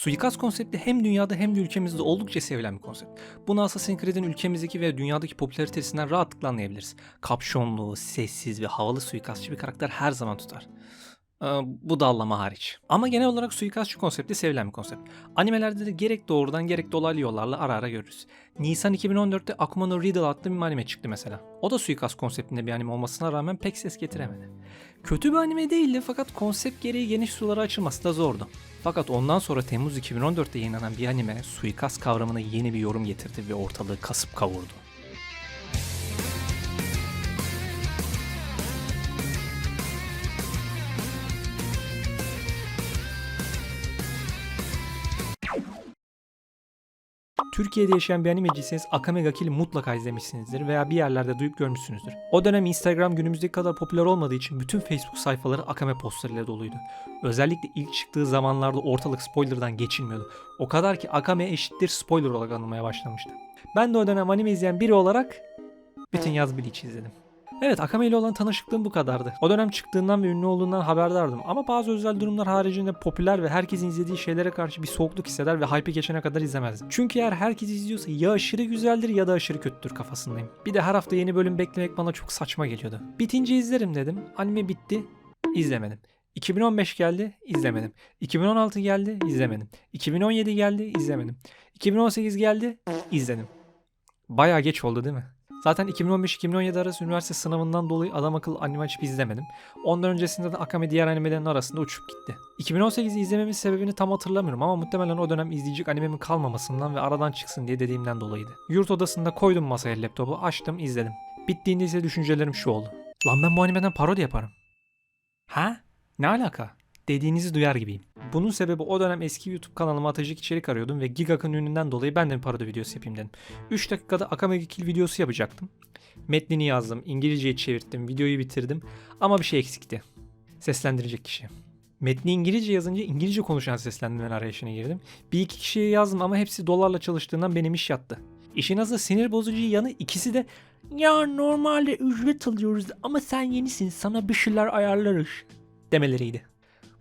Suikast konsepti hem dünyada hem de ülkemizde oldukça sevilen bir konsept. Bunu Assassin's Creed'in ülkemizdeki ve dünyadaki popülaritesinden rahatlıkla anlayabiliriz. Kapşonlu, sessiz ve havalı suikastçı bir karakter her zaman tutar. Ee, bu dallama hariç. Ama genel olarak suikastçı konsepti sevilen bir konsept. Animelerde de gerek doğrudan gerek dolaylı yollarla ara ara görürüz. Nisan 2014'te Akuma no Riddle adlı bir anime çıktı mesela. O da suikast konseptinde bir anime olmasına rağmen pek ses getiremedi. Kötü bir anime değildi fakat konsept gereği geniş sulara açılması da zordu. Fakat ondan sonra Temmuz 2014'te yayınlanan bir anime suikast kavramına yeni bir yorum getirdi ve ortalığı kasıp kavurdu. Türkiye'de yaşayan bir animeciyseniz Akame ga Kill'i mutlaka izlemişsinizdir veya bir yerlerde duyup görmüşsünüzdür. O dönem Instagram günümüzdeki kadar popüler olmadığı için bütün Facebook sayfaları Akame postlarıyla doluydu. Özellikle ilk çıktığı zamanlarda ortalık spoilerdan geçilmiyordu. O kadar ki Akame eşittir spoiler olarak anılmaya başlamıştı. Ben de o dönem anime izleyen biri olarak bütün yaz Bleach izledim. Evet Akame ile olan tanışıklığım bu kadardı. O dönem çıktığından ve ünlü olduğundan haberdardım ama bazı özel durumlar haricinde popüler ve herkesin izlediği şeylere karşı bir soğukluk hisseder ve hype'i geçene kadar izlemezdim. Çünkü eğer herkes izliyorsa ya aşırı güzeldir ya da aşırı kötüdür kafasındayım. Bir de her hafta yeni bölüm beklemek bana çok saçma geliyordu. Bitince izlerim dedim. Anime bitti. izlemedim. 2015 geldi, izlemedim. 2016 geldi, izlemedim. 2017 geldi, izlemedim. 2018 geldi, izledim. Bayağı geç oldu değil mi? Zaten 2015-2017 arası üniversite sınavından dolayı adam akıllı anime açıp izlemedim. Ondan öncesinde de Akame diğer animelerin arasında uçup gitti. 2018'i izlememin sebebini tam hatırlamıyorum ama muhtemelen o dönem izleyecek animemin kalmamasından ve aradan çıksın diye dediğimden dolayıydı. Yurt odasında koydum masaya laptopu, açtım, izledim. Bittiğinde ise düşüncelerim şu oldu. Lan ben bu animeden parodi yaparım. Ha? Ne alaka? Dediğinizi duyar gibiyim. Bunun sebebi o dönem eski YouTube kanalıma atacak içerik arıyordum ve Gigak'ın ününden dolayı ben de bir parodi videosu yapayım dedim. 3 dakikada Akame ga Kill videosu yapacaktım. Metnini yazdım, İngilizceye çevirttim, videoyu bitirdim ama bir şey eksikti. Seslendirecek kişi. Metni İngilizce yazınca İngilizce konuşan seslendirmen arayışına girdim. Bir iki kişiye yazdım ama hepsi dolarla çalıştığından benim iş yattı. İşin azı sinir bozucu yanı ikisi de ya normalde ücret alıyoruz ama sen yenisin sana bir şeyler ayarlarız demeleriydi.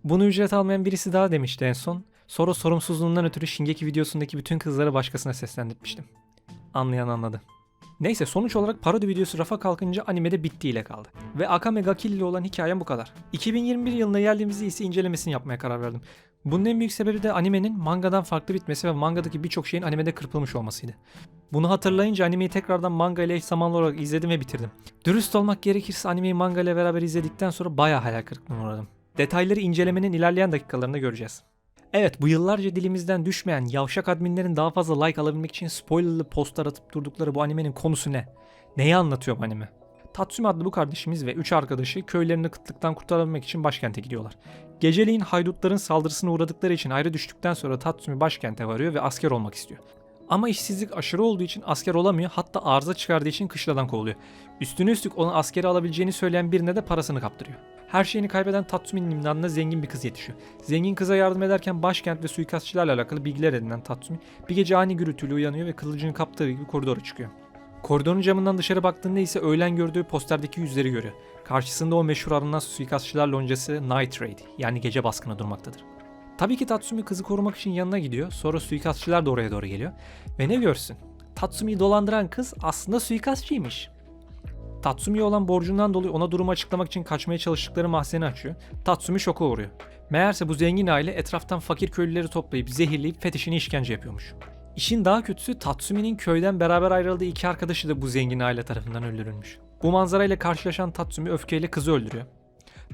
Bunu ücret almayan birisi daha demişti en son. Sonra sorumsuzluğundan ötürü Shingeki videosundaki bütün kızları başkasına seslendirmiştim. Anlayan anladı. Neyse sonuç olarak parodi videosu rafa kalkınca animede bittiğiyle kaldı. Ve Akame ga ile olan hikayem bu kadar. 2021 yılına geldiğimizde ise incelemesini yapmaya karar verdim. Bunun en büyük sebebi de animenin mangadan farklı bitmesi ve mangadaki birçok şeyin animede kırpılmış olmasıydı. Bunu hatırlayınca animeyi tekrardan manga ile eş zamanlı olarak izledim ve bitirdim. Dürüst olmak gerekirse animeyi manga ile beraber izledikten sonra bayağı hayal kırıklığına uğradım. Detayları incelemenin ilerleyen dakikalarında göreceğiz. Evet bu yıllarca dilimizden düşmeyen yavşak adminlerin daha fazla like alabilmek için spoilerlı postlar atıp durdukları bu animenin konusu ne? Neyi anlatıyor bu anime? Tatsumi adlı bu kardeşimiz ve 3 arkadaşı köylerini kıtlıktan kurtarabilmek için başkente gidiyorlar. Geceleyin haydutların saldırısına uğradıkları için ayrı düştükten sonra Tatsumi başkente varıyor ve asker olmak istiyor. Ama işsizlik aşırı olduğu için asker olamıyor hatta arıza çıkardığı için kışladan kovuluyor. Üstüne üstlük onu askere alabileceğini söyleyen birine de parasını kaptırıyor. Her şeyini kaybeden Tatsumi'nin imdadına zengin bir kız yetişiyor. Zengin kıza yardım ederken başkent ve suikastçılarla alakalı bilgiler edinen Tatsumi bir gece ani gürültüyle uyanıyor ve kılıcını kaptığı gibi koridora çıkıyor. Koridorun camından dışarı baktığında ise öğlen gördüğü posterdeki yüzleri görüyor. Karşısında o meşhur aranan suikastçılar loncası Night Raid yani gece baskını durmaktadır. Tabii ki Tatsumi kızı korumak için yanına gidiyor. Sonra suikastçılar da oraya doğru geliyor. Ve ne görsün? Tatsumi'yi dolandıran kız aslında suikastçıymış. Tatsumi'ye olan borcundan dolayı ona durumu açıklamak için kaçmaya çalıştıkları mahzeni açıyor. Tatsumi şoka uğruyor. Meğerse bu zengin aile etraftan fakir köylüleri toplayıp zehirleyip fetişini işkence yapıyormuş. İşin daha kötüsü Tatsumi'nin köyden beraber ayrıldığı iki arkadaşı da bu zengin aile tarafından öldürülmüş. Bu manzarayla karşılaşan Tatsumi öfkeyle kızı öldürüyor.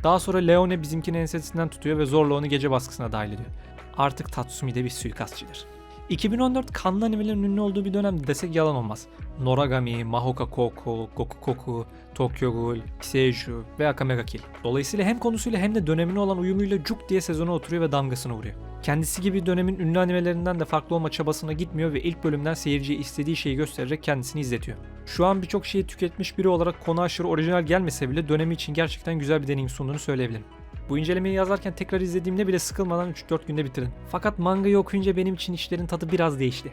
Daha sonra Leone bizimkinin ensesinden tutuyor ve zorla onu gece baskısına dahil ediyor. Artık Tatsumi de bir suikastçıdır. 2014 kanlı animelerin ünlü olduğu bir dönemde desek yalan olmaz. Noragami, Mahoka Koko, Gokukoku, Tokyo Ghoul, Kiseiju ve Akame ga Kill. Dolayısıyla hem konusuyla hem de dönemine olan uyumuyla cuk diye sezona oturuyor ve damgasını vuruyor. Kendisi gibi dönemin ünlü animelerinden de farklı olma çabasına gitmiyor ve ilk bölümden seyirciye istediği şeyi göstererek kendisini izletiyor. Şu an birçok şeyi tüketmiş biri olarak konu aşırı orijinal gelmese bile dönemi için gerçekten güzel bir deneyim sunduğunu söyleyebilirim. Bu incelemeyi yazarken tekrar izlediğimde bile sıkılmadan 3-4 günde bitirdim. Fakat mangayı okuyunca benim için işlerin tadı biraz değişti.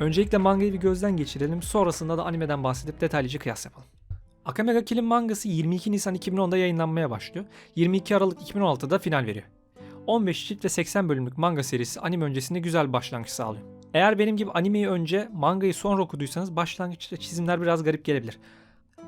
Öncelikle mangayı bir gözden geçirelim, sonrasında da animeden bahsedip detaylıca kıyas yapalım. Akame ga Kill'in mangası 22 Nisan 2010'da yayınlanmaya başlıyor. 22 Aralık 2016'da final veriyor. 15 cilt ve 80 bölümlük manga serisi anime öncesinde güzel bir başlangıç sağlıyor. Eğer benim gibi animeyi önce, mangayı sonra okuduysanız başlangıçta çizimler biraz garip gelebilir.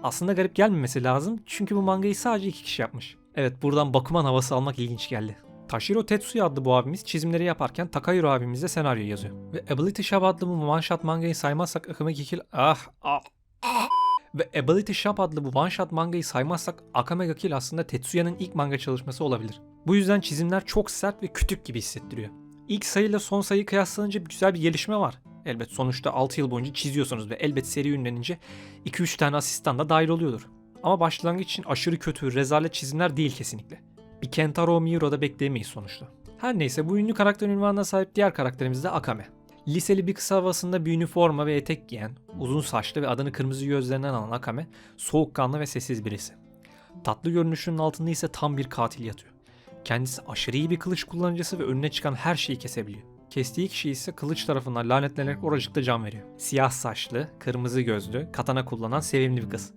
Aslında garip gelmemesi lazım çünkü bu mangayı sadece iki kişi yapmış. Evet buradan Bakuman havası almak ilginç geldi. Taşiro Tetsuya adlı bu abimiz çizimleri yaparken Takahiro abimiz de senaryo yazıyor. Ve Ability Shop adlı bu one shot mangayı saymazsak Akame Kikil ah ah ah ve Ability Shop adlı bu one shot mangayı saymazsak Akame ga Kill aslında Tetsuya'nın ilk manga çalışması olabilir. Bu yüzden çizimler çok sert ve kütük gibi hissettiriyor. İlk sayıyla son sayı kıyaslanınca güzel bir gelişme var. Elbet sonuçta 6 yıl boyunca çiziyorsunuz ve elbet seri ünlenince 2-3 tane asistan da dahil oluyordur. Ama başlangıç için aşırı kötü, rezalet çizimler değil kesinlikle. Bir Kentaro Miura bekleyemeyiz sonuçta. Her neyse bu ünlü karakter ünvanına sahip diğer karakterimiz de Akame. Liseli bir kısa havasında bir üniforma ve etek giyen, uzun saçlı ve adını kırmızı gözlerinden alan Akame, soğukkanlı ve sessiz birisi. Tatlı görünüşünün altında ise tam bir katil yatıyor. Kendisi aşırı iyi bir kılıç kullanıcısı ve önüne çıkan her şeyi kesebiliyor. Kestiği kişi ise kılıç tarafından lanetlenerek oracıkta can veriyor. Siyah saçlı, kırmızı gözlü, katana kullanan sevimli bir kız.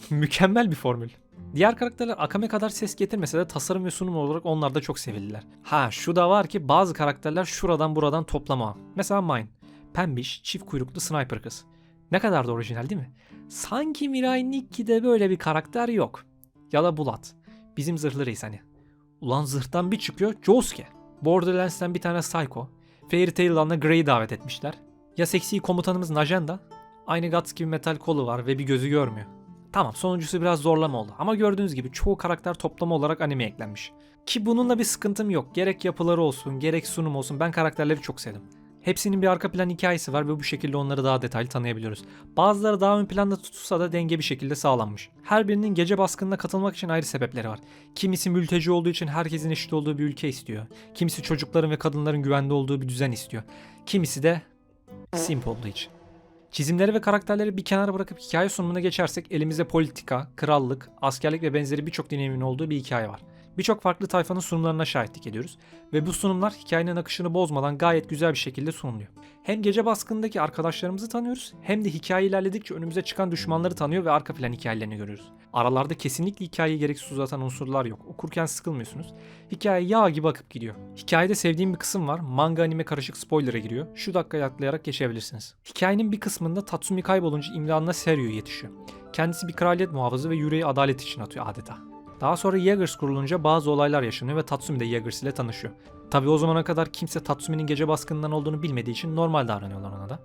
Mükemmel bir formül. Diğer karakterler Akame kadar ses getirmese de tasarım ve sunum olarak onlar da çok sevildiler. Ha şu da var ki bazı karakterler şuradan buradan toplama. Mesela Mine. Pembiş, çift kuyruklu sniper kız. Ne kadar da orijinal değil mi? Sanki Mirai Nikki'de böyle bir karakter yok. Ya da Bulat. Bizim zırhlı reis hani. Ulan zırhtan bir çıkıyor Josuke. Borderlands'ten bir tane Psycho. Fairy Tail'dan da Grey'i davet etmişler. Ya seksi komutanımız Najenda. Aynı Guts gibi metal kolu var ve bir gözü görmüyor. Tamam sonuncusu biraz zorlama oldu ama gördüğünüz gibi çoğu karakter toplama olarak anime eklenmiş. Ki bununla bir sıkıntım yok. Gerek yapıları olsun, gerek sunum olsun ben karakterleri çok sevdim. Hepsinin bir arka plan hikayesi var ve bu şekilde onları daha detaylı tanıyabiliyoruz. Bazıları daha ön planda tutulsa da denge bir şekilde sağlanmış. Her birinin gece baskınına katılmak için ayrı sebepleri var. Kimisi mülteci olduğu için herkesin eşit olduğu bir ülke istiyor. Kimisi çocukların ve kadınların güvende olduğu bir düzen istiyor. Kimisi de simp olduğu için. Çizimleri ve karakterleri bir kenara bırakıp hikaye sunumuna geçersek elimizde politika, krallık, askerlik ve benzeri birçok deneyimin olduğu bir hikaye var. Birçok farklı tayfanın sunumlarına şahitlik ediyoruz ve bu sunumlar hikayenin akışını bozmadan gayet güzel bir şekilde sunuluyor. Hem gece baskındaki arkadaşlarımızı tanıyoruz hem de hikaye ilerledikçe önümüze çıkan düşmanları tanıyor ve arka plan hikayelerini görüyoruz. Aralarda kesinlikle hikayeyi gereksiz uzatan unsurlar yok. Okurken sıkılmıyorsunuz. Hikaye yağ gibi akıp gidiyor. Hikayede sevdiğim bir kısım var. Manga anime karışık spoiler'a giriyor. Şu dakikayı atlayarak geçebilirsiniz. Hikayenin bir kısmında Tatsumi kaybolunca imdadına Seryu yetişiyor. Kendisi bir kraliyet muhafızı ve yüreği adalet için atıyor adeta. Daha sonra Jaegers kurulunca bazı olaylar yaşanıyor ve Tatsumi de Jaegers ile tanışıyor. Tabi o zamana kadar kimse Tatsumi'nin gece baskınından olduğunu bilmediği için normal davranıyorlar ona da.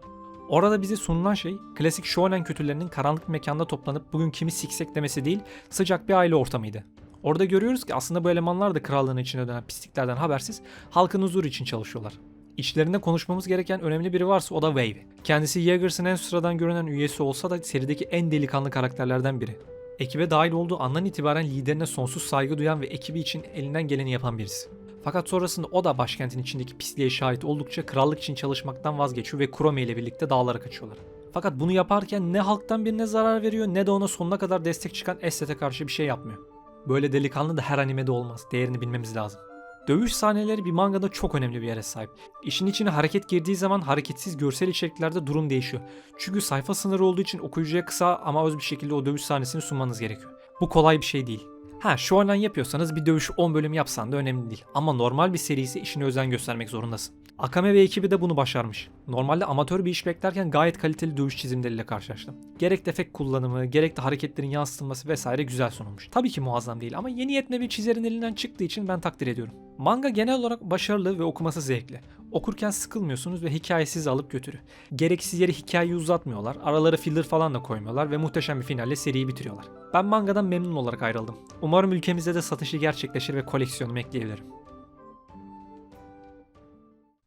Orada bize sunulan şey klasik shonen kötülerinin karanlık mekanda toplanıp bugün kimi siksek demesi değil sıcak bir aile ortamıydı. Orada görüyoruz ki aslında bu elemanlar da krallığın içine dönen pisliklerden habersiz halkın huzuru için çalışıyorlar. İçlerinde konuşmamız gereken önemli biri varsa o da Wave. Kendisi Jaegers'ın en sıradan görünen üyesi olsa da serideki en delikanlı karakterlerden biri. Ekibe dahil olduğu andan itibaren liderine sonsuz saygı duyan ve ekibi için elinden geleni yapan birisi. Fakat sonrasında o da başkentin içindeki pisliğe şahit oldukça krallık için çalışmaktan vazgeçiyor ve Kurome ile birlikte dağlara kaçıyorlar. Fakat bunu yaparken ne halktan birine zarar veriyor ne de ona sonuna kadar destek çıkan Estet'e karşı bir şey yapmıyor. Böyle delikanlı da her animede olmaz. Değerini bilmemiz lazım. Dövüş sahneleri bir mangada çok önemli bir yere sahip. İşin içine hareket girdiği zaman hareketsiz görsel içeriklerde durum değişiyor. Çünkü sayfa sınırı olduğu için okuyucuya kısa ama öz bir şekilde o dövüş sahnesini sunmanız gerekiyor. Bu kolay bir şey değil. Ha shonen yapıyorsanız bir dövüş 10 bölüm yapsan da önemli değil. Ama normal bir seri ise işine özen göstermek zorundasın. Akame ve ekibi de bunu başarmış. Normalde amatör bir iş beklerken gayet kaliteli dövüş çizimleriyle karşılaştım. Gerek defekt kullanımı, gerek de hareketlerin yansıtılması vesaire güzel sunulmuş. Tabii ki muazzam değil ama yeni yetme bir çizerin elinden çıktığı için ben takdir ediyorum. Manga genel olarak başarılı ve okuması zevkli. Okurken sıkılmıyorsunuz ve hikaye alıp götürüyor. Gereksiz yere hikayeyi uzatmıyorlar, aralara filler falan da koymuyorlar ve muhteşem bir finalle seriyi bitiriyorlar. Ben mangadan memnun olarak ayrıldım. Umarım ülkemizde de satışı gerçekleşir ve koleksiyonumu ekleyebilirim.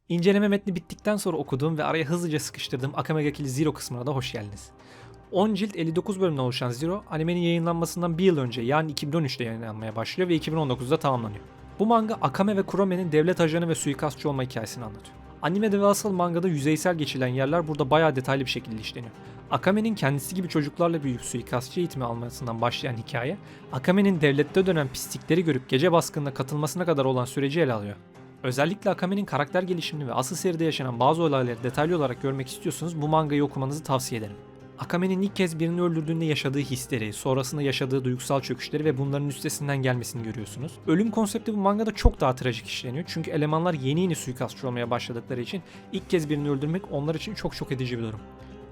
İnceleme metni bittikten sonra okuduğum ve araya hızlıca sıkıştırdığım Akame ga Kill Zero kısmına da hoş geldiniz. 10 cilt 59 bölümden oluşan Zero, animenin yayınlanmasından bir yıl önce yani 2013'te yayınlanmaya başlıyor ve 2019'da tamamlanıyor. Bu manga Akame ve Kurome'nin devlet ajanı ve suikastçı olma hikayesini anlatıyor. Animede ve asıl mangada yüzeysel geçilen yerler burada bayağı detaylı bir şekilde işleniyor. Akame'nin kendisi gibi çocuklarla büyüyüp suikastçı eğitimi almasından başlayan hikaye, Akame'nin devlette dönen pislikleri görüp gece baskınına katılmasına kadar olan süreci ele alıyor. Özellikle Akame'nin karakter gelişimini ve asıl seride yaşanan bazı olayları detaylı olarak görmek istiyorsanız bu mangayı okumanızı tavsiye ederim. Akame'nin ilk kez birini öldürdüğünde yaşadığı hisleri, sonrasında yaşadığı duygusal çöküşleri ve bunların üstesinden gelmesini görüyorsunuz. Ölüm konsepti bu mangada çok daha trajik işleniyor. Çünkü elemanlar yeni yeni suikastçı olmaya başladıkları için ilk kez birini öldürmek onlar için çok şok edici bir durum.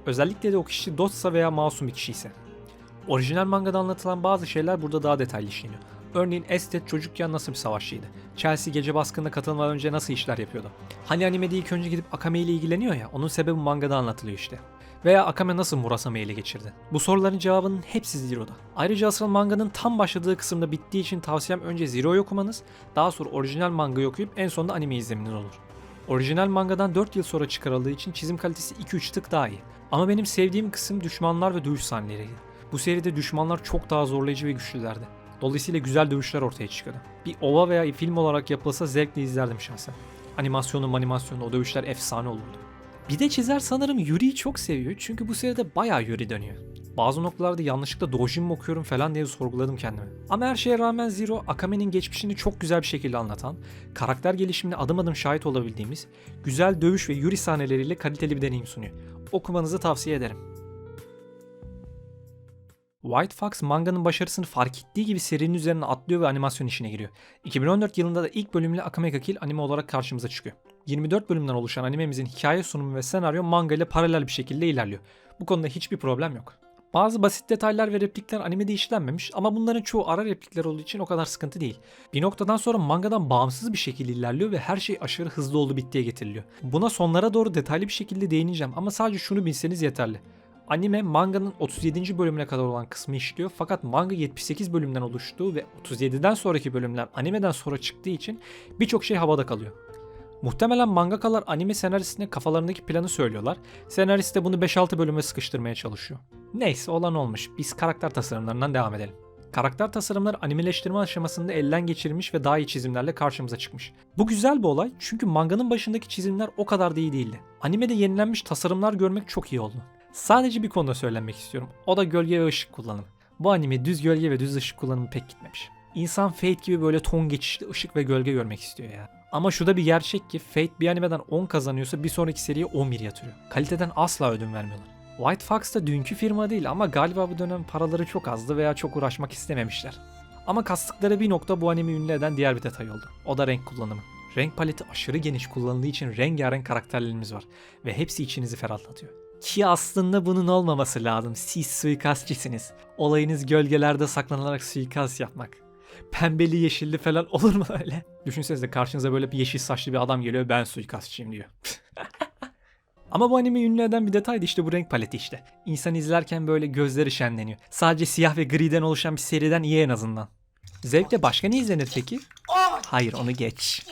Özellikle de o kişi dostsa veya masum bir kişi ise. Orijinal mangada anlatılan bazı şeyler burada daha detaylı işleniyor. Örneğin Estet çocukken nasıl bir savaşçıydı? Chelsea gece baskınına katılmadan önce nasıl işler yapıyordu? Hani animede ilk önce gidip Akame ile ilgileniyor ya, onun sebebi mangada anlatılıyor işte. Veya Akame nasıl Murasame'yi ele geçirdi? Bu soruların cevabının hepsi Zero'da. Ayrıca asıl manganın tam başladığı kısımda bittiği için tavsiyem önce Zero'yu okumanız, daha sonra orijinal mangayı okuyup en sonunda anime izlemeniz olur. Orijinal mangadan 4 yıl sonra çıkarıldığı için çizim kalitesi 2-3 tık daha iyi. Ama benim sevdiğim kısım düşmanlar ve dövüş sahneleriydi. Bu seride düşmanlar çok daha zorlayıcı ve güçlülerdi. Dolayısıyla güzel dövüşler ortaya çıkıyordu. Bir ova veya film olarak yapılsa zevkle izlerdim şahsen. Animasyonu animasyonu o dövüşler efsane olurdu. Bir de çizer sanırım Yuri'yi çok seviyor çünkü bu seride bayağı Yuri dönüyor. Bazı noktalarda yanlışlıkla Dojin mi okuyorum falan diye sorguladım kendimi. Ama her şeye rağmen Zero, Akame'nin geçmişini çok güzel bir şekilde anlatan, karakter gelişimine adım adım şahit olabildiğimiz, güzel dövüş ve Yuri sahneleriyle kaliteli bir deneyim sunuyor. Okumanızı tavsiye ederim. White Fox manganın başarısını fark ettiği gibi serinin üzerine atlıyor ve animasyon işine giriyor. 2014 yılında da ilk bölümle Akame ga Kill anime olarak karşımıza çıkıyor. 24 bölümden oluşan animemizin hikaye sunumu ve senaryo manga ile paralel bir şekilde ilerliyor. Bu konuda hiçbir problem yok. Bazı basit detaylar ve replikler animede işlenmemiş ama bunların çoğu ara replikler olduğu için o kadar sıkıntı değil. Bir noktadan sonra mangadan bağımsız bir şekilde ilerliyor ve her şey aşırı hızlı oldu bittiye getiriliyor. Buna sonlara doğru detaylı bir şekilde değineceğim ama sadece şunu bilseniz yeterli. Anime manganın 37. bölümüne kadar olan kısmı işliyor fakat manga 78 bölümden oluştuğu ve 37'den sonraki bölümler animeden sonra çıktığı için birçok şey havada kalıyor. Muhtemelen mangakalar anime senaristine kafalarındaki planı söylüyorlar. Senarist de bunu 5-6 bölüme sıkıştırmaya çalışıyor. Neyse olan olmuş. Biz karakter tasarımlarından devam edelim. Karakter tasarımları animeleştirme aşamasında elden geçirilmiş ve daha iyi çizimlerle karşımıza çıkmış. Bu güzel bir olay çünkü manganın başındaki çizimler o kadar da iyi değildi. Animede yenilenmiş tasarımlar görmek çok iyi oldu. Sadece bir konuda söylemek istiyorum. O da gölge ve ışık kullanımı. Bu anime düz gölge ve düz ışık kullanımı pek gitmemiş. İnsan Fate gibi böyle ton geçişli ışık ve gölge görmek istiyor ya. Ama şu da bir gerçek ki Fate bir animeden 10 kazanıyorsa bir sonraki seriye 11 yatırıyor. Kaliteden asla ödün vermiyorlar. White Fox da dünkü firma değil ama galiba bu dönem paraları çok azdı veya çok uğraşmak istememişler. Ama kastıkları bir nokta bu anime ünlü eden diğer bir detay oldu. O da renk kullanımı. Renk paleti aşırı geniş kullanıldığı için rengarenk karakterlerimiz var ve hepsi içinizi ferahlatıyor. Ki aslında bunun olmaması lazım. Siz suikastçısınız. Olayınız gölgelerde saklanarak suikast yapmak. Pembeli yeşilli falan olur mu öyle? Düşünsenize karşınıza böyle bir yeşil saçlı bir adam geliyor ben suikastçıyım diyor. Ama bu anime ünlü eden bir detay da işte bu renk paleti işte. İnsan izlerken böyle gözleri şenleniyor. Sadece siyah ve griden oluşan bir seriden iyi en azından. Zevkle başka ne izlenir peki? Hayır onu geç.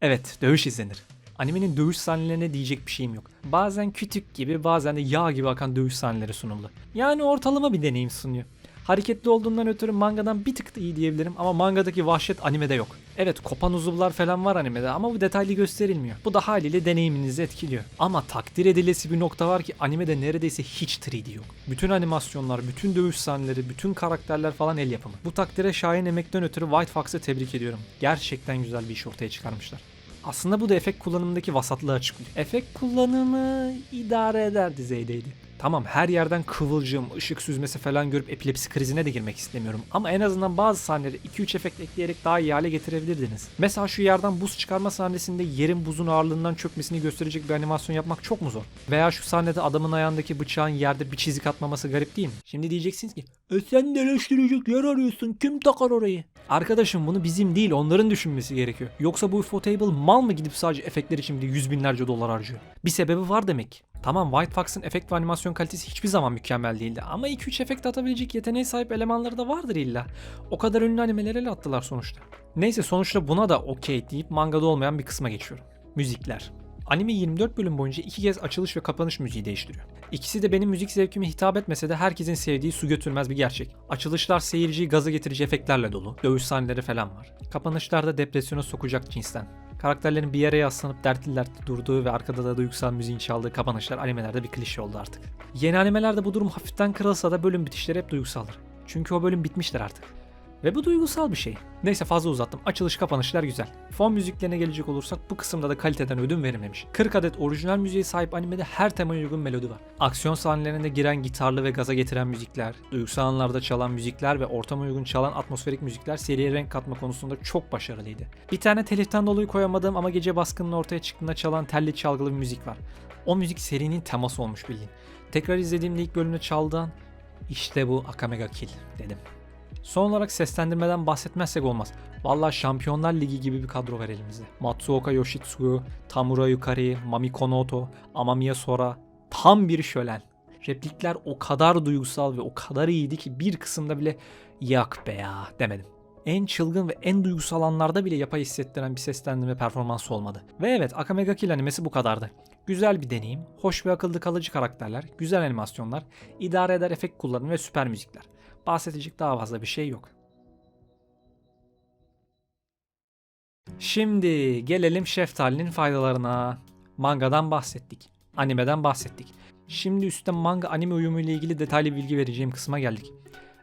Evet dövüş izlenir. Animenin dövüş sahnelerine diyecek bir şeyim yok. Bazen kütük gibi bazen de yağ gibi akan dövüş sahneleri sunuldu. Yani ortalama bir deneyim sunuyor. Hareketli olduğundan ötürü mangadan bir tık da iyi diyebilirim ama mangadaki vahşet animede yok. Evet kopan uzuvlar falan var animede ama bu detaylı gösterilmiyor. Bu da haliyle deneyiminizi etkiliyor. Ama takdir edilesi bir nokta var ki animede neredeyse hiç 3D yok. Bütün animasyonlar, bütün dövüş sahneleri, bütün karakterler falan el yapımı. Bu takdire şahin emekten ötürü White Fox'ı tebrik ediyorum. Gerçekten güzel bir iş ortaya çıkarmışlar. Aslında bu da efekt kullanımındaki vasatlığı açıklıyor. Efekt kullanımı idare eder düzeydeydi. Tamam her yerden kıvılcım, ışık süzmesi falan görüp epilepsi krizine de girmek istemiyorum. Ama en azından bazı sahneleri 2-3 efekt ekleyerek daha iyi hale getirebilirdiniz. Mesela şu yerden buz çıkarma sahnesinde yerin buzun ağırlığından çökmesini gösterecek bir animasyon yapmak çok mu zor? Veya şu sahnede adamın ayağındaki bıçağın yerde bir çizik atmaması garip değil mi? Şimdi diyeceksiniz ki e sen de eleştirecek yer arıyorsun kim takar orayı? Arkadaşım bunu bizim değil onların düşünmesi gerekiyor. Yoksa bu Ufotable mal mı gidip sadece efektler için bile yüz binlerce dolar harcıyor? Bir sebebi var demek. Tamam White Fox'ın efekt ve animasyon kalitesi hiçbir zaman mükemmel değildi ama 2-3 efekt atabilecek yeteneğe sahip elemanları da vardır illa. O kadar ünlü animeleri ele attılar sonuçta. Neyse sonuçta buna da okey deyip mangada olmayan bir kısma geçiyorum. Müzikler. Anime 24 bölüm boyunca iki kez açılış ve kapanış müziği değiştiriyor. İkisi de benim müzik zevkime hitap etmese de herkesin sevdiği su götürmez bir gerçek. Açılışlar seyirciyi gaza getirici efektlerle dolu, dövüş sahneleri falan var. Kapanışlarda depresyona sokacak cinsten. Karakterlerin bir yere yaslanıp dertli dertli durduğu ve arkada da duygusal müziğin çaldığı kapanışlar animelerde bir klişe oldu artık. Yeni animelerde bu durum hafiften kırılsa da bölüm bitişleri hep duygusaldır. Çünkü o bölüm bitmiştir artık. Ve bu duygusal bir şey. Neyse fazla uzattım. Açılış kapanışlar güzel. Fon müziklerine gelecek olursak bu kısımda da kaliteden ödün verilmemiş. 40 adet orijinal müziğe sahip animede her temaya uygun melodi var. Aksiyon sahnelerinde giren gitarlı ve gaza getiren müzikler, duygusal anlarda çalan müzikler ve ortama uygun çalan atmosferik müzikler seriye renk katma konusunda çok başarılıydı. Bir tane teliften dolayı koyamadığım ama gece baskının ortaya çıktığında çalan telli çalgılı bir müzik var. O müzik serinin teması olmuş bildiğin. Tekrar izlediğimde ilk bölümde çaldığın işte bu Akamega Kill dedim. Son olarak seslendirmeden bahsetmezsek olmaz. Vallahi Şampiyonlar Ligi gibi bir kadro var elimizde. Matsuoka Yoshitsugu, Tamura Yukari, Mami Konoto, Amamiya Sora. Tam bir şölen. Replikler o kadar duygusal ve o kadar iyiydi ki bir kısımda bile yak be ya demedim. En çılgın ve en duygusal anlarda bile yapay hissettiren bir seslendirme performansı olmadı. Ve evet Akamega Kill animesi bu kadardı. Güzel bir deneyim, hoş ve akıllı kalıcı karakterler, güzel animasyonlar, idare eder efekt kullanımı ve süper müzikler. Bahsedecek daha fazla bir şey yok. Şimdi gelelim şeftalinin faydalarına. Mangadan bahsettik. Animeden bahsettik. Şimdi üstte manga anime uyumu ile ilgili detaylı bilgi vereceğim kısma geldik.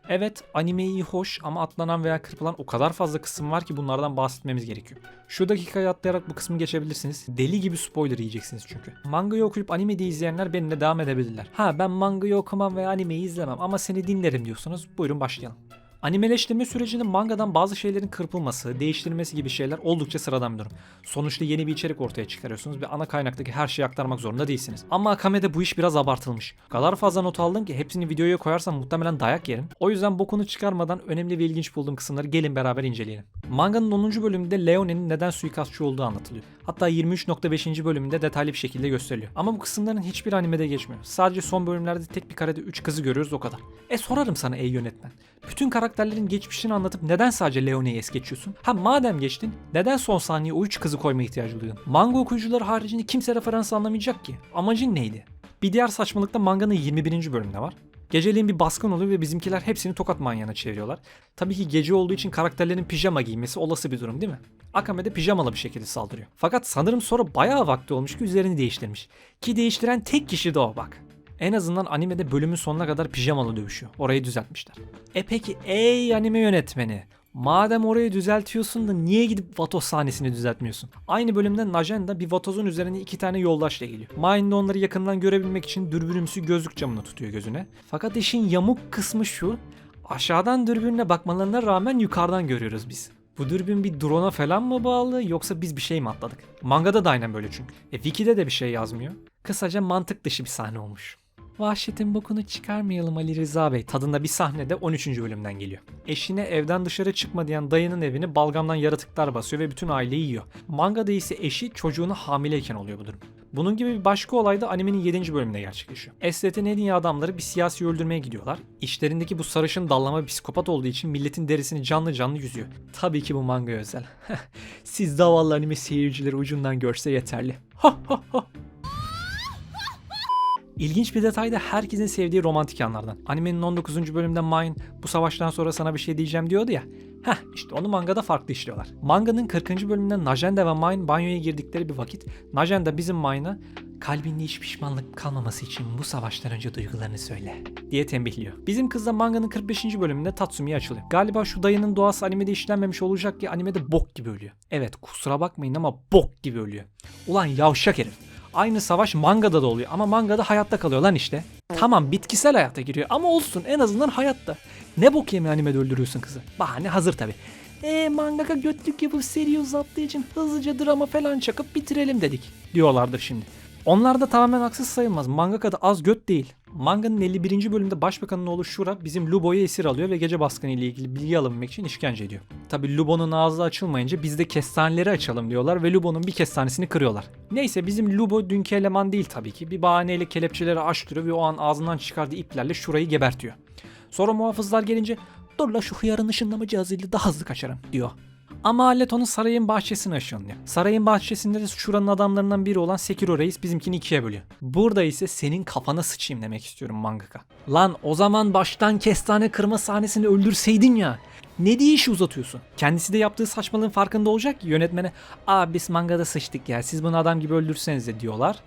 Evet anime iyi hoş ama atlanan veya kırpılan o kadar fazla kısım var ki bunlardan bahsetmemiz gerekiyor. Şu dakikayı atlayarak bu kısmı geçebilirsiniz. Deli gibi spoiler yiyeceksiniz çünkü. Mangayı okuyup animeyi de izleyenler benimle devam edebilirler. Ha ben mangayı okumam ve animeyi izlemem ama seni dinlerim diyorsanız buyurun başlayalım. Animeleştirme sürecinde mangadan bazı şeylerin kırpılması, değiştirilmesi gibi şeyler oldukça sıradan bir durum. Sonuçta yeni bir içerik ortaya çıkarıyorsunuz ve ana kaynaktaki her şeyi aktarmak zorunda değilsiniz. Ama Akame'de bu iş biraz abartılmış. Kadar fazla not aldım ki hepsini videoya koyarsam muhtemelen dayak yerim. O yüzden bokunu çıkarmadan önemli ve ilginç bulduğum kısımları gelin beraber inceleyelim. Manganın 10. bölümünde Leone'nin neden suikastçı olduğu anlatılıyor. Hatta 23.5. bölümünde detaylı bir şekilde gösteriliyor. Ama bu kısımların hiçbir animede geçmiyor. Sadece son bölümlerde tek bir karede 3 kızı görüyoruz o kadar. E sorarım sana ey yönetmen. Bütün karakterlerin geçmişini anlatıp neden sadece Leone'yi es geçiyorsun? Ha madem geçtin neden son saniye o 3 kızı koyma ihtiyacı duydun? Manga okuyucuları haricinde kimse referans anlamayacak ki. Amacın neydi? Bir diğer saçmalık da manganın 21. bölümünde var. Geceleyin bir baskın oluyor ve bizimkiler hepsini tokat manyağına çeviriyorlar. Tabii ki gece olduğu için karakterlerin pijama giymesi olası bir durum değil mi? Akame de pijamalı bir şekilde saldırıyor. Fakat sanırım sonra bayağı vakti olmuş ki üzerini değiştirmiş. Ki değiştiren tek kişi de o bak. En azından animede bölümün sonuna kadar pijamalı dövüşüyor. Orayı düzeltmişler. E peki ey anime yönetmeni. Madem orayı düzeltiyorsun da niye gidip Vatos sahnesini düzeltmiyorsun? Aynı bölümde Najenda bir Vatoz'un üzerine iki tane yoldaşla geliyor. Mine de onları yakından görebilmek için dürbünümsü gözlük camını tutuyor gözüne. Fakat işin yamuk kısmı şu. Aşağıdan dürbünle bakmalarına rağmen yukarıdan görüyoruz biz. Bu dürbün bir drone'a falan mı bağlı yoksa biz bir şey mi atladık? Mangada da aynen böyle çünkü. E Wiki'de de bir şey yazmıyor. Kısaca mantık dışı bir sahne olmuş. Vahşetin bokunu çıkarmayalım Ali Rıza Bey tadında bir sahnede 13. bölümden geliyor. Eşine evden dışarı çıkma diyen dayının evini balgamdan yaratıklar basıyor ve bütün aileyi yiyor. Mangada ise eşi çocuğunu hamileyken oluyor bu durum. Bunun gibi bir başka olay da animenin 7. bölümünde gerçekleşiyor. Estet'in en iyi adamları bir siyasi öldürmeye gidiyorlar. İşlerindeki bu sarışın dallama psikopat olduğu için milletin derisini canlı canlı yüzüyor. Tabii ki bu manga özel. Siz zavallı anime seyircileri ucundan görse yeterli. Ha ha ha. İlginç bir detay da herkesin sevdiği romantik anlardan. Animenin 19. bölümde Mine bu savaştan sonra sana bir şey diyeceğim diyordu ya. Heh işte onu mangada farklı işliyorlar. Manganın 40. bölümünde Najenda ve Mine banyoya girdikleri bir vakit Najenda bizim Mine'a kalbinde hiç pişmanlık kalmaması için bu savaştan önce duygularını söyle diye tembihliyor. Bizim kız da manganın 45. bölümünde Tatsumi'ye açılıyor. Galiba şu dayının doğası animede işlenmemiş olacak ki animede bok gibi ölüyor. Evet kusura bakmayın ama bok gibi ölüyor. Ulan yavşak herif. Aynı savaş mangada da oluyor ama mangada hayatta kalıyor lan işte. Tamam bitkisel hayata giriyor ama olsun en azından hayatta. Ne bok yemi animede öldürüyorsun kızı. Bahane hazır tabi. E mangaka götlük yapıp seri uzattığı için hızlıca drama falan çakıp bitirelim dedik diyorlardır şimdi. Onlar da tamamen haksız sayılmaz. Mangaka da az göt değil. Manganın 51. bölümde başbakanın oğlu Shura bizim Lubo'yu esir alıyor ve gece baskını ile ilgili bilgi alabilmek için işkence ediyor. Tabi Lubo'nun ağzı açılmayınca biz de kestaneleri açalım diyorlar ve Lubo'nun bir kestanesini kırıyorlar. Neyse bizim Lubo dünkü eleman değil tabii ki. Bir bahaneyle kelepçeleri açtırıyor ve o an ağzından çıkardığı iplerle Shura'yı gebertiyor. Sonra muhafızlar gelince dur la şu hıyarın ışınlama cihazıyla daha hızlı kaçarım diyor. Ama alet onu sarayın bahçesine ışınlıyor. Sarayın bahçesinde de şuranın adamlarından biri olan Sekiro Reis bizimkini ikiye bölüyor. Burada ise senin kafana sıçayım demek istiyorum mangaka. Lan o zaman baştan kestane kırma sahnesini öldürseydin ya. Ne diye işi uzatıyorsun? Kendisi de yaptığı saçmalığın farkında olacak ki yönetmene ''Aa biz mangada sıçtık ya siz bunu adam gibi öldürsenize'' diyorlar.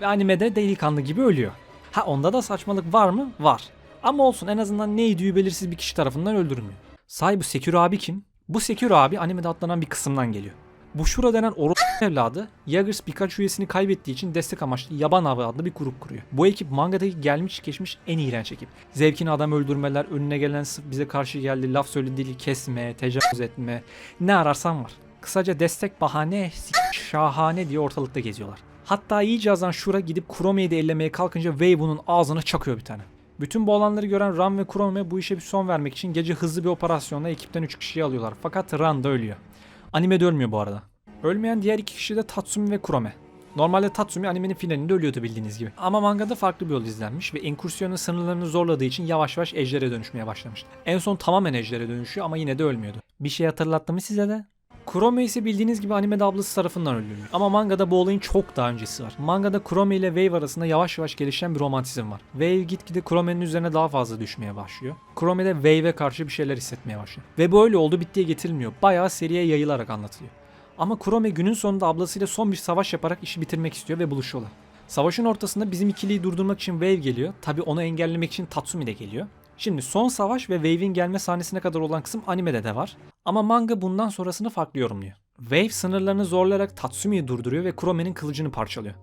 Ve animede delikanlı gibi ölüyor. Ha onda da saçmalık var mı? Var. Ama olsun en azından neydi belirsiz bir kişi tarafından öldürülmüyor. Sahi bu Sekiro abi kim? Bu Sekiro abi animede atlanan bir kısımdan geliyor. Bu Shura denen Oro evladı Jaggers birkaç üyesini kaybettiği için destek amaçlı Yaban Avı adlı bir grup kuruyor. Bu ekip mangadaki gelmiş geçmiş en iğrenç ekip. Zevkini adam öldürmeler, önüne gelen sırf bize karşı geldi, laf söylediği kesme, tecavüz etme, ne ararsan var. Kısaca destek bahane, şahane diye ortalıkta geziyorlar. Hatta iyice azan Shura gidip Kurome'yi de ellemeye kalkınca Wei bunun ağzına çakıyor bir tane. Bütün bu olanları gören Ran ve Kurome bu işe bir son vermek için gece hızlı bir operasyonla ekipten 3 kişiyi alıyorlar. Fakat Ran da ölüyor. Animede ölmüyor bu arada. Ölmeyen diğer iki kişi de Tatsumi ve Kurome. Normalde Tatsumi animenin finalinde ölüyordu bildiğiniz gibi. Ama mangada farklı bir yol izlenmiş ve enkursiyonun sınırlarını zorladığı için yavaş yavaş ejdere dönüşmeye başlamıştı. En son tamamen ejdere dönüşüyor ama yine de ölmüyordu. Bir şey hatırlattı mı size de? Kurome ise bildiğiniz gibi animede ablası tarafından öldürülüyor. Ama mangada bu olayın çok daha öncesi var. Mangada Kurome ile Wave arasında yavaş yavaş gelişen bir romantizm var. Wave gitgide Kurome'nin üzerine daha fazla düşmeye başlıyor. Kurome de Wave'e karşı bir şeyler hissetmeye başlıyor. Ve böyle oldu bittiye getirilmiyor. Bayağı seriye yayılarak anlatılıyor. Ama Kurome günün sonunda ablasıyla son bir savaş yaparak işi bitirmek istiyor ve buluşuyorlar. Savaşın ortasında bizim ikiliyi durdurmak için Wave geliyor. Tabi onu engellemek için Tatsumi de geliyor. Şimdi son savaş ve Wave'in gelme sahnesine kadar olan kısım animede de var. Ama manga bundan sonrasını farklı yorumluyor. Wave sınırlarını zorlayarak Tatsumi'yi durduruyor ve Kurome'nin kılıcını parçalıyor.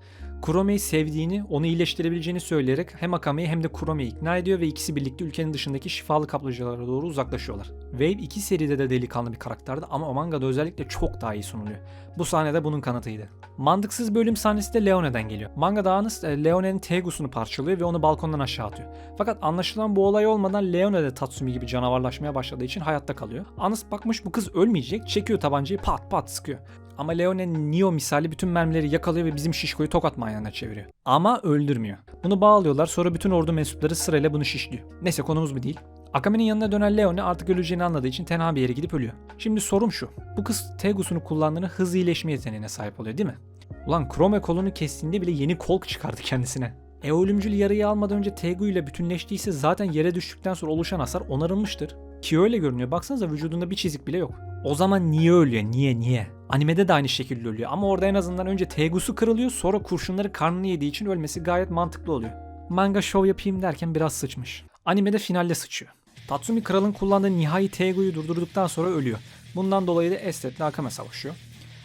Kurome'yi sevdiğini, onu iyileştirebileceğini söyleyerek hem Akame'yi hem de Kurome'yi ikna ediyor ve ikisi birlikte ülkenin dışındaki şifalı kaplıcalara doğru uzaklaşıyorlar. Wave iki seride de delikanlı bir karakterdi ama mangada özellikle çok daha iyi sunuluyor. Bu sahnede bunun kanıtıydı. Mantıksız bölüm sahnesi de Leone'den geliyor. Mangada Anis e, Leone'nin Tegus'unu parçalıyor ve onu balkondan aşağı atıyor. Fakat anlaşılan bu olay olmadan Leone de Tatsumi gibi canavarlaşmaya başladığı için hayatta kalıyor. Anis bakmış bu kız ölmeyecek, çekiyor tabancayı pat pat sıkıyor. Ama Leone Neo misali bütün mermileri yakalıyor ve bizim şişkoyu tokat manyağına çeviriyor. Ama öldürmüyor. Bunu bağlıyorlar sonra bütün ordu mensupları sırayla bunu şişliyor. Neyse konumuz bu değil. Akame'nin yanına dönen Leone artık öleceğini anladığı için tenha bir yere gidip ölüyor. Şimdi sorum şu. Bu kız Tegus'unu kullandığını hız iyileşme yeteneğine sahip oluyor değil mi? Ulan Chrome kolunu kestiğinde bile yeni kol çıkardı kendisine. E ölümcül yarıyı almadan önce Tegu ile bütünleştiyse zaten yere düştükten sonra oluşan hasar onarılmıştır. Ki öyle görünüyor. Baksanıza vücudunda bir çizik bile yok. O zaman niye ölüyor? Niye niye? Animede de aynı şekilde ölüyor ama orada en azından önce Tegu'su kırılıyor sonra kurşunları karnını yediği için ölmesi gayet mantıklı oluyor. Manga show yapayım derken biraz sıçmış. Animede finalde sıçıyor. Tatsumi kralın kullandığı nihai Tegu'yu durdurduktan sonra ölüyor. Bundan dolayı da Estet'le Akame savaşıyor.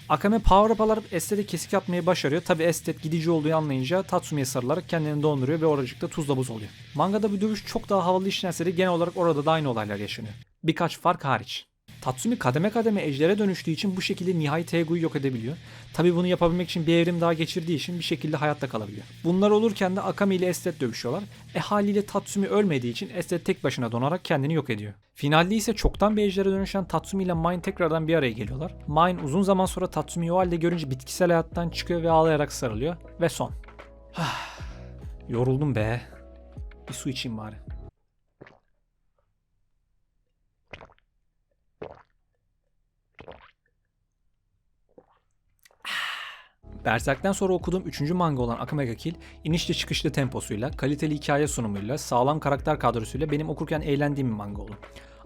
Akame power up alıp Estet'e kesik atmayı başarıyor. Tabi Estet gidici olduğu anlayınca Tatsumi'ye sarılarak kendini donduruyor ve oracıkta tuzla buz oluyor. Mangada bu dövüş çok daha havalı işlense de genel olarak orada da aynı olaylar yaşanıyor. Birkaç fark hariç. Tatsumi kademe kademe ejdere dönüştüğü için bu şekilde nihai Tegu'yu yok edebiliyor. Tabi bunu yapabilmek için bir evrim daha geçirdiği için bir şekilde hayatta kalabiliyor. Bunlar olurken de Akame ile Estet dövüşüyorlar. E haliyle Tatsumi ölmediği için Estet tek başına donarak kendini yok ediyor. Finalde ise çoktan bir ejdere dönüşen Tatsumi ile Mine tekrardan bir araya geliyorlar. Mine uzun zaman sonra Tatsumi'yi o halde görünce bitkisel hayattan çıkıyor ve ağlayarak sarılıyor. Ve son. Yoruldum be. Bir su içeyim bari. Berserk'ten sonra okuduğum 3. manga olan Akame ga Kill, inişli çıkışlı temposuyla, kaliteli hikaye sunumuyla, sağlam karakter kadrosuyla benim okurken eğlendiğim bir manga oldu.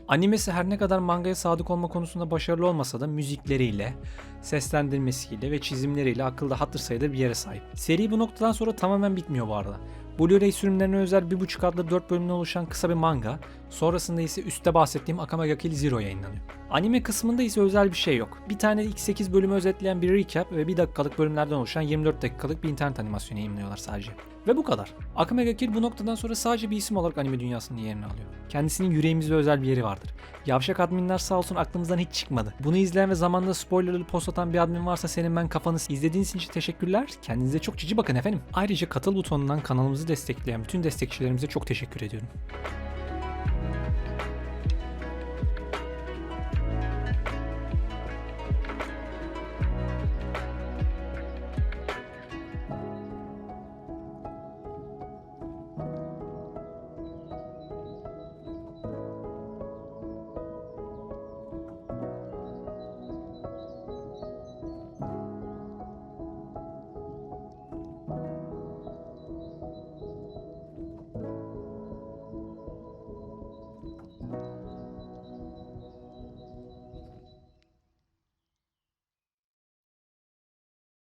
Animesi her ne kadar mangaya sadık olma konusunda başarılı olmasa da müzikleriyle, seslendirmesiyle ve çizimleriyle akılda hatır sayıda bir yere sahip. Seri bu noktadan sonra tamamen bitmiyor bu arada. Blu-ray sürümlerine özel 1.5 adlı 4 bölümden oluşan kısa bir manga, sonrasında ise üstte bahsettiğim Akame Kill Zero yayınlanıyor. Anime kısmında ise özel bir şey yok. Bir tane ilk 8 bölümü özetleyen bir recap ve 1 dakikalık bölümlerden oluşan 24 dakikalık bir internet animasyonu yayınlıyorlar sadece. Ve bu kadar. Akame Kill bu noktadan sonra sadece bir isim olarak anime dünyasının yerini alıyor. Kendisinin yüreğimizde özel bir yeri vardır. Yavşak adminler sağ olsun aklımızdan hiç çıkmadı. Bunu izleyen ve zamanında spoilerlı post atan bir admin varsa senin ben kafanı izlediğiniz için teşekkürler. Kendinize çok cici bakın efendim. Ayrıca katıl butonundan kanalımızı destekleyen bütün destekçilerimize çok teşekkür ediyorum.